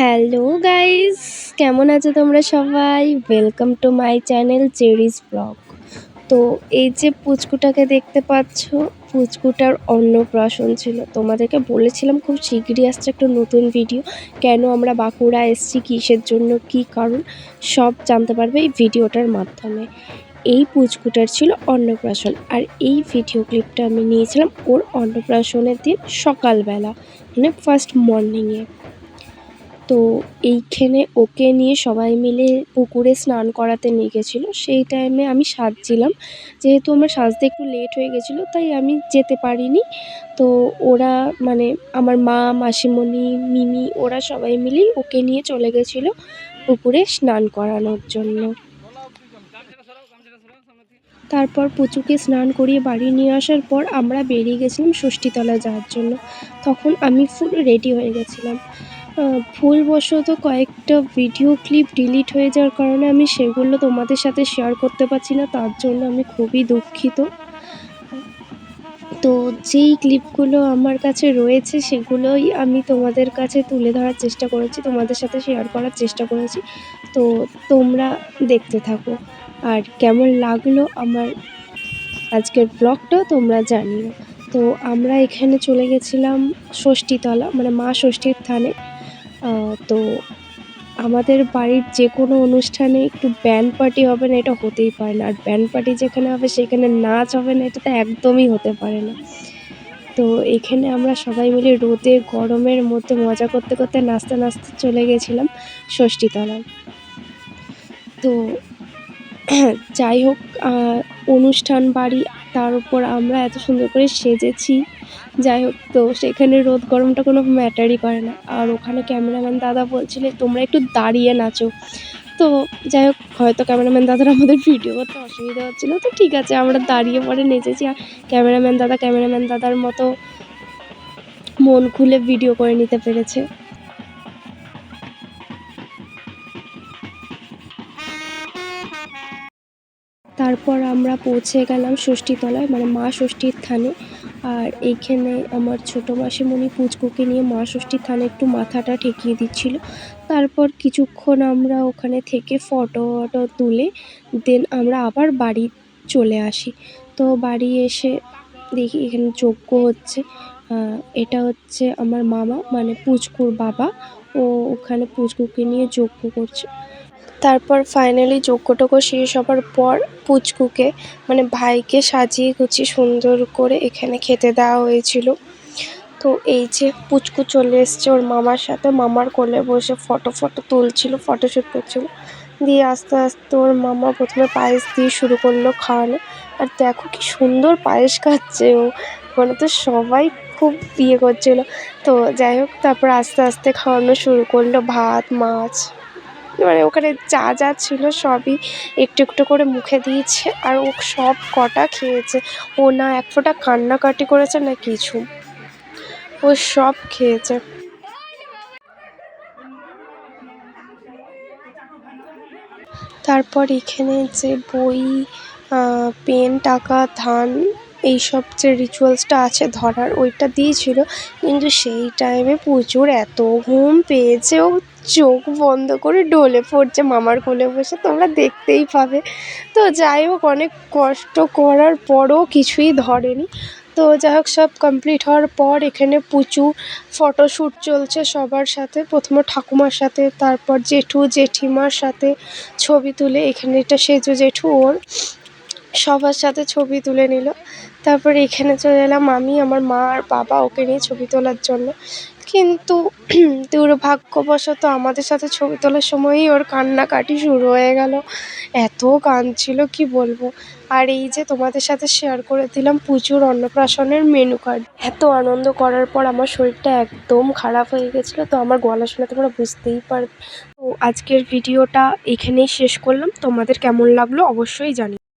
Hello guys কেমন আছো তোমরা সবাই? Welcome to my channel Cherry's blog তো এই যে পুচকুটাকে দেখতে পাচ্ছ, পুচকুটার অন্নপ্রাশন ছিল। তোমাদেরকে বলেছিলাম খুব শীঘ্রই আসছে একটা নতুন ভিডিও কেন আমরা বাঁকুড়া এসছি, কিসের জন্য, কি কারণ, সব জানতে পারবে এই ভিডিওটার মাধ্যমে। এই পুচকুটার ছিল অন্নপ্রাশন। আর এই ভিডিও ক্লিপটা আমি নিয়েছিলাম ওর অন্নপ্রাশনের দিন সকালবেলা মানে ফার্স্ট মর্নিংয়ে তো এইখানে ওকে নিয়ে সবাই মিলে পুকুরে স্নান করাতে নিয়ে গেছিল। সেই টাইমে আমি সাজছিলাম। যেহেতু আমার সাজতে একটু লেট হয়ে গেছিল, তাই আমি যেতে পারিনি। তো ওরা মানে আমার মা, মাসিমণি, মিমি, ওরা সবাই মিলেই ওকে নিয়ে চলে গেছিল পুকুরে স্নান করানোর জন্য। তারপর পুচুকে স্নান করিয়ে বাড়ি নিয়ে আসার পর আমরা বেরিয়ে গেছিলাম ষষ্ঠীতলা যাওয়ার জন্য। তখন আমি ফুল রেডি হয়ে গেছিলাম। ভুলবশত কয়েকটা ভিডিও ক্লিপ ডিলিট হয়ে যাওয়ার কারণে আমি সেগুলো তোমাদের সাথে শেয়ার করতে পারছি না, তার জন্য আমি খুবই দুঃখিত। তো যেই ক্লিপগুলো আমার কাছে রয়েছে, সেগুলোই আমি তোমাদের কাছে তুলে ধরার চেষ্টা করেছি, তোমাদের সাথে শেয়ার করার চেষ্টা করেছি। তো তোমরা দেখতে থাকো। আর কেমন লাগল আমার আজকের ব্লগটা তোমরা জানিও। তো আমরা এখানে চলে গেছিলাম ষষ্ঠীতলা মানে মা ষষ্ঠীর থানে। তো আমাদের বাড়ির যে কোনো অনুষ্ঠানে একটু ব্যান্ড পার্টি হবে না, এটা হতেই পারে না। আর ব্যান্ড পার্টি যেখানে হবে, সেখানে নাচ হবে না, এটা তো একদমই হতে পারে না। তো এখানে আমরা সবাই মিলে রোদে গরমের মধ্যে মজা করতে করতে নাচতে নাচতে চলে গেছিলাম ষষ্ঠীতলায়। তো যাই হোক অনুষ্ঠান বাড়ি তার উপর আমরা এত সুন্দর করে সেজেছি। যাই হোক, তো সেখানে রোদ গরমটা কোনো ম্যাটারই করে না। আর ওখানে ক্যামেরাম্যান দাদা বলছিলে তোমরা একটু দাঁড়িয়ে নাচো। তো যাই হোক, হয়তো ক্যামেরাম্যান দাদার আমাদের ভিডিও করতে অসুবিধা হচ্ছিল। তো ঠিক আছে, আমরা দাঁড়িয়ে পরে নেচেছি। আর ক্যামেরাম্যান দাদা, ক্যামেরাম্যান দাদার মতো মন খুলে ভিডিও করে নিতে পেরেছে। তারপর আমরা পৌঁছে গেলাম ষষ্ঠীতলায় মানে মা ষষ্ঠীর থানে। আর এইখানে আমার ছোটো মাসিমণি পুচকুকে নিয়ে মা ষষ্ঠীর থানে একটু মাথাটা ঠেকিয়ে দিচ্ছিল। তারপর কিছুক্ষণ আমরা ওখানে থেকে ফটো টটো তুলে, দেন আমরা আবার বাড়ি চলে আসি। তো বাড়ি এসে দেখি এখানে যজ্ঞ হচ্ছে। এটা হচ্ছে আমার মামা মানে পুচকুর বাবা। ও ওখানে পুচকুকে নিয়ে যজ্ঞ করছে। তারপর ফাইনালি যজ্ঞ টজ্ঞ শেষ হবার পর পুচকুকে মানে ভাইকে সাজিয়ে গুছিয়ে সুন্দর করে এখানে খেতে দেওয়া হয়েছিল। তো এই যে পুচকু চলে এসছে ওর মামার সাথে, মামার কোলে বসে ফটো ফটো তুলছিল ফটোশ্যুট করছিল। দিয়ে আস্তে আস্তে ওর মামা প্রথমে পায়েস দিয়ে শুরু করল খাওয়ানো। আর দেখো কি সুন্দর পায়েস খাচ্ছে ও। মানে তো সবাই খুব ইয়ে করছিল। তো যাই হোক, তারপর আস্তে আস্তে খাওয়ানো শুরু করল ভাত, মাছ। মানে ওখানে যা যা ছিল সবই একটু একটু করে মুখে দিয়েছে আর ও সব কটা খেয়েছে। ও না এক ফোঁটা কান্নাকাটি করেছে না কিছু। ও সব খেয়েছে। তারপর এখানে যে বই পেন, টাকা, ধান এইসব যে রিচুয়ালসটা আছে ধরার, ওইটা দিয়েছিল। কিন্তু সেই টাইমে প্রচুর এত ঘুম পেয়েছে, ও চোখ বন্ধ করে ঢলে পড়ছে মামার কোলে বসে, তোমরা দেখতেই পাবে। তো যাই হোক, অনেক কষ্ট করার পরও কিছুই ধরেনি। তো যাই হোক, সব কমপ্লিট হওয়ার পর এখানে প্রচুর ফটোশ্যুট চলছে সবার সাথে। প্রথমে ঠাকুমার সাথে, তারপর জেঠু, জেঠিমার সাথে ছবি তুলে, এখানে এটা সেজু জেঠু, ওর সবার সাথে ছবি তুলে নিল। তারপর এখানে চলে এলাম আমি, আমার মা আর বাবা ওকে নিয়ে ছবি তোলার জন্য। কিন্তু দুর্ভাগ্যবশত আমাদের সাথে ছবি তোলার সময়ই ওর কান্নাকাটি শুরু হয়ে গেল। এত কাঁদছিল, কি বলব? আর এই যে তোমাদের সাথে শেয়ার করে দিলাম প্রচুর অন্নপ্রাশনের মেনু কার্ড এত আনন্দ করার পর আমার শরীরটা একদম খারাপ হয়ে গেছিল, তো আমার গলা শুনে তোমরা বুঝতেই পারবে। তো আজকের ভিডিওটা এখানেই শেষ করলাম। তোমাদের কেমন লাগল অবশ্যই জানি